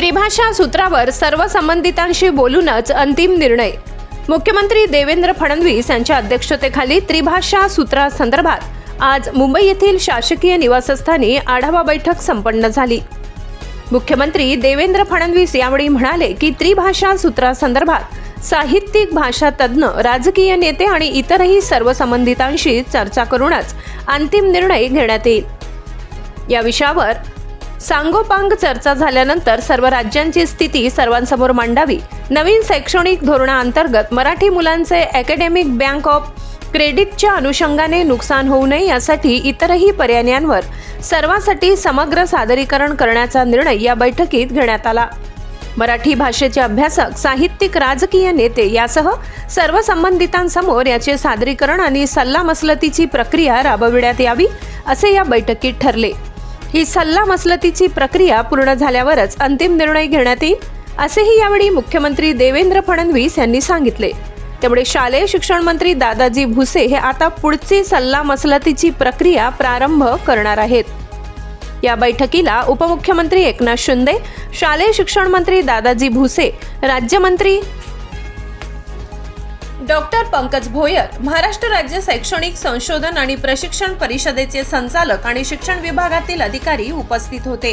त्रिभाषा सूत्रावर सर्व संबंधितांशी बोलूनच अंतिम निर्णय. मुख्यमंत्री देवेंद्र फडणवीस यांच्या अध्यक्षतेखाली त्रिभाषा सूत्रासंदर्भात आज मुंबई येथील शासकीय निवासस्थानी आढावा बैठक संपन्न झाली. मुख्यमंत्री देवेंद्र फडणवीस यावेळी म्हणाले की त्रिभाषा सूत्रासंदर्भात साहित्यिक भाषा तज्ज्ञ राजकीय नेते आणि इतरही सर्व संबंधितांशी चर्चा करूनच अंतिम निर्णय घेण्यात येईल. या विषयावर सांगोपांग चर्चा झाल्यानंतर सर्व राज्यांची स्थिती सर्वांसमोर मांडावी. नवीन शैक्षणिक धोरणाअंतर्गत मराठी मुलांचे अकॅडमिक बँक ऑफ क्रेडिटच्या अनुषंगाने नुकसान होऊ नये यासाठी इतरही पर्यायांवर सर्वांसाठी समग्र सादरीकरण करण्याचा निर्णय या बैठकीत घेण्यात आला. मराठी भाषेचे अभ्यासक साहित्यिक राजकीय नेते यासह सर्व संबंधितांसमोर याचे सादरीकरण आणि सल्लामसलतीची प्रक्रिया राबविण्यात यावी असे या बैठकीत ठरले. ही सल्लामसलतीची प्रक्रिया पूर्ण झाल्यावरच अंतिम निर्णय घेण्यात येईल असेही यावेळी मुख्यमंत्री देवेंद्र फडणवीस यांनी सांगितले. त्यामुळे शालेय शिक्षण मंत्री दादाजी भुसे हे आता पुढची सल्लामसलतीची प्रक्रिया प्रारंभ करणार आहेत. या बैठकीला उपमुख्यमंत्री एकनाथ शिंदे शालेय शिक्षण मंत्री दादाजी भुसे राज्यमंत्री डॉक्टर पंकज भोयर महाराष्ट्र राज्य शैक्षणिक संशोधन आणि प्रशिक्षण परिषदेचे संचालक आणि शिक्षण विभागातील अधिकारी उपस्थित होते.